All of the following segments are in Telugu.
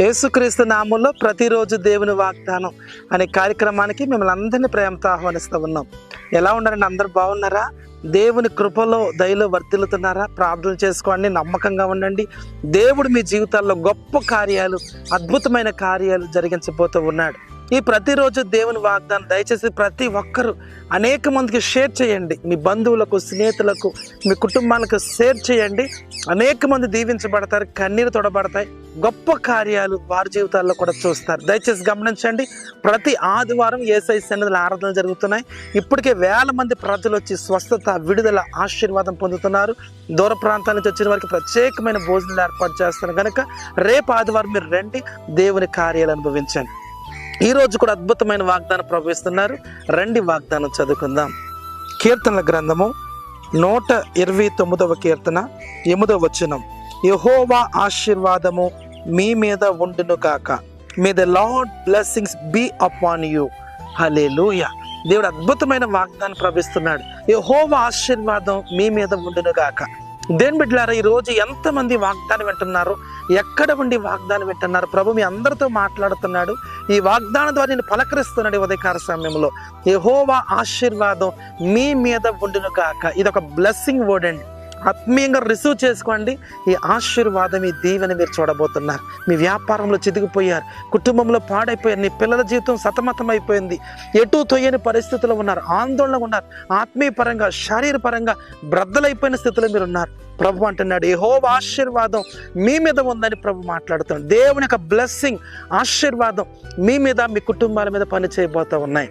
యేసుక్రీస్తు నామంలో ప్రతిరోజు దేవుని వాగ్దానం అనే కార్యక్రమానికి మిమ్మల్ని అందరినీ ప్రేమతో ఆహ్వానిస్తూ ఉన్నాం. ఎలా ఉన్నారండి అందరు బాగున్నారా? దేవుని కృపలో దయలో వర్తిల్లుతున్నారా ప్రార్థన చేసుకోండి నమ్మకంగా ఉండండి. దేవుడు మీ జీవితాల్లో గొప్ప కార్యాలు అద్భుతమైన కార్యాలు జరిగించబోతూ ఉన్నాడు. ఈ ప్రతిరోజు దేవుని వాగ్దానం దయచేసి ప్రతి ఒక్కరూ అనేక మందికి షేర్ చేయండి. మీ బంధువులకు స్నేహితులకు మీ కుటుంబాలకు షేర్ చేయండి. అనేక మంది దీవించబడతారు కన్నీరు తొడబడతాయి. గొప్ప కార్యాలు వారి జీవితాల్లో కూడా చూస్తారు. దయచేసి గమనించండి ప్రతి ఆదివారం ఏసై సన్నిధుల ఆరాధనలు జరుగుతున్నాయి. ఇప్పటికే వేల మంది ప్రజలు వచ్చి స్వస్థత విడుదల ఆశీర్వాదం పొందుతున్నారు. దూర ప్రాంతాల నుంచి వచ్చిన వారికి ప్రత్యేకమైన భోజనాలు ఏర్పాటు చేస్తున్నారు. కనుక రేపు ఆదివారం మీరు రండి దేవుని కార్యాలు అనుభవించండి. ఈ రోజు కూడా అద్భుతమైన వాగ్దానం ప్రవేశిస్తున్నారు రండి వాగ్దానం చదువుకుందాం. కీర్తనల గ్రంథము నూట ఇరవై తొమ్మిదవ కీర్తన ఎనిమిదవ వచనం. యహోవా ఆశీర్వాదము మీ మీద ఉండును కాక may the Lord blessings be upon you హలే దేవుడు అద్భుతమైన వాగ్దానం ప్రవేశిస్తున్నాడు యహోవా ఆశీర్వాదం మీ మీద ఉండును గాక. దేని బిడ్డలారా ఈ రోజు ఎంతమంది వాగ్దానం వింటున్నారు? ఎక్కడ ఉండి వాగ్దానం వింటున్నారు? ప్రభు మీ అందరితో మాట్లాడుతున్నాడు. ఈ వాగ్దానం ద్వారా నేను పలకరిస్తున్నాడు ఈ సమయంలో. యహోవా ఆశీర్వాదం మీ మీద ఉండును కాక ఇది ఒక బ్లెస్సింగ్ వర్డ్ అండి. ఆత్మీయంగా రిసీవ్ చేసుకోండి. ఈ ఆశీర్వాదం ఈ దీవెని మీరు చూడబోతున్నారు. మీ వ్యాపారంలో చితికిపోయారు. కుటుంబంలో పాడైపోయారు. నీ పిల్లల జీవితం సతమతం అయిపోయింది ఎటు తొయ్యని పరిస్థితుల్లో ఉన్నారు. ఆందోళన ఉన్నారు. ఆత్మీయపరంగా శారీరపరంగా బ్రద్దలైపోయిన స్థితిలో మీరు ఉన్నారు. ప్రభు అంటున్నాడు ఏహో ఆశీర్వాదం మీ మీద ఉందని ప్రభు మాట్లాడుతున్నాడు. దేవుని యొక్క బ్లెస్సింగ్ ఆశీర్వాదం మీ మీద మీ కుటుంబాల మీద పని చేయబోతూ ఉన్నాయి.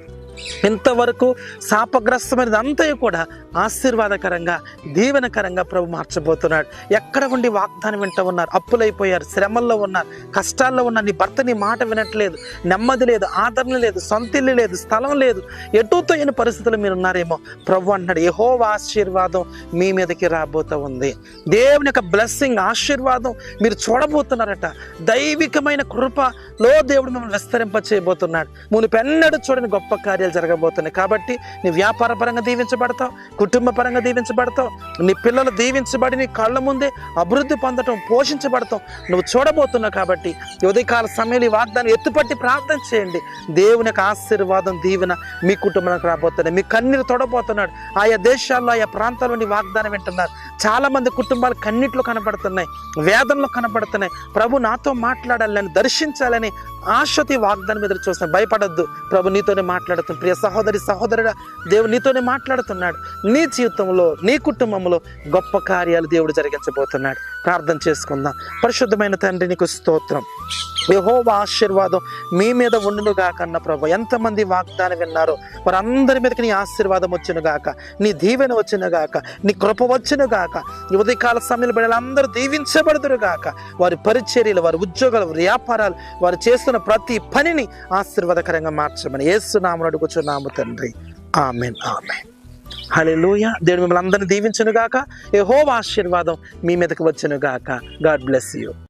ఇంతవరకు శాపగ్రస్తమైనది అంతా కూడా ఆశీర్వాదకరంగా దీవెనకరంగా ప్రభు మార్చబోతున్నాడు. ఎక్కడ ఉండి వాగ్దానం వింటూ ఉన్నారు? అప్పులైపోయారు శ్రమల్లో ఉన్నారు కష్టాల్లో ఉన్నారు. నీ భర్త నీ మాట వినట్లేదు నెమ్మది లేదు ఆదరణ లేదు సొంతిల్లు లేదు స్థలం లేదు. ఎటుతో అయిన పరిస్థితులు మీరు ఉన్నారేమో ప్రభు అంటున్నాడు ఏహో ఆశీర్వాదం మీ మీదకి రాబోతూ ఉంది. దేవుని యొక్క బ్లెస్సింగ్ ఆశీర్వాదం మీరు చూడబోతున్నారట. దైవికమైన కృపలో దేవుడు మిమ్మల్ని విస్తరింప చేయబోతున్నాడు మునిపెన్నడూ చూడని గొప్ప కార్యం కార్యాలు జరగబోతున్నాయి. కాబట్టి నీ వ్యాపార పరంగా దీవించబడతావు కుటుంబ పరంగా దీవించబడతావు నీ పిల్లలు దీవించబడి నీ కళ్ళ ముందే అభివృద్ధి పొందటం పోషించబడతాం నువ్వు చూడబోతున్నావు కాబట్టి ఉదయకాల సమయంలో ఈ వాగ్దాన్ని ఎత్తుపట్టి ప్రార్థన చేయండి. దేవుని యొక్క ఆశీర్వాదం దీవెన మీ కుటుంబానికి రాబోతున్నాయి. మీ కన్నీరు తొడబోతున్నాడు. ఆయా దేశాల్లో ఆయా ప్రాంతాల్లో నీ వాగ్దానం వింటున్నారు. చాలా మంది కుటుంబాలు కన్నిట్లో కనబడుతున్నాయి వేదనలో కనబడుతున్నాయి. ప్రభు నాతో మాట్లాడాలని దర్శించాలని ఆశతి వాగ్దానం మీద చూస్తాను భయపడద్దు. ప్రభు నీతోనే మాట్లాడుతున్నాను ప్రియ సహోదరి సహోదరుడా దేవుడు నీతోనే మాట్లాడుతున్నాడు. నీ జీవితంలో నీ కుటుంబంలో గొప్ప కార్యాలు దేవుడు జరిగించబోతున్నాడు. ప్రార్థన చేసుకుందాం. పరిశుద్ధమైన తండ్రి నీకు స్తోత్రం. యహోవ ఆశీర్వాదం మీ మీద ఉండును గాక ప్రభు. ఎంతమంది వాగ్దానం విన్నారో వారందరి మీదకి నీ ఆశీర్వాదం వచ్చును గాక. నీ దీవెన వచ్చును గాక. నీ కృప వచ్చును గాక. ఉదయకాల సమయంలో బిడ్డలందరూ దీవించబడుదురు గాక. వారి పరిచర్యలు వారి ఉద్యోగాలు వ్యాపారాలు వారు చేస్తున్న ప్రతి పనిని ఆశీర్వాదకరంగా మార్చమని ఏసునామను అడుగుచున్నాము తండ్రి. Amen amen. హలెలూయ దేవుడు మిమ్మల్ని అందరినీ దీవించును గాక యెహోవా ఆశీర్వాదం మీ మీదకి వచ్చును గాక గాడ్ బ్లెస్ యూ.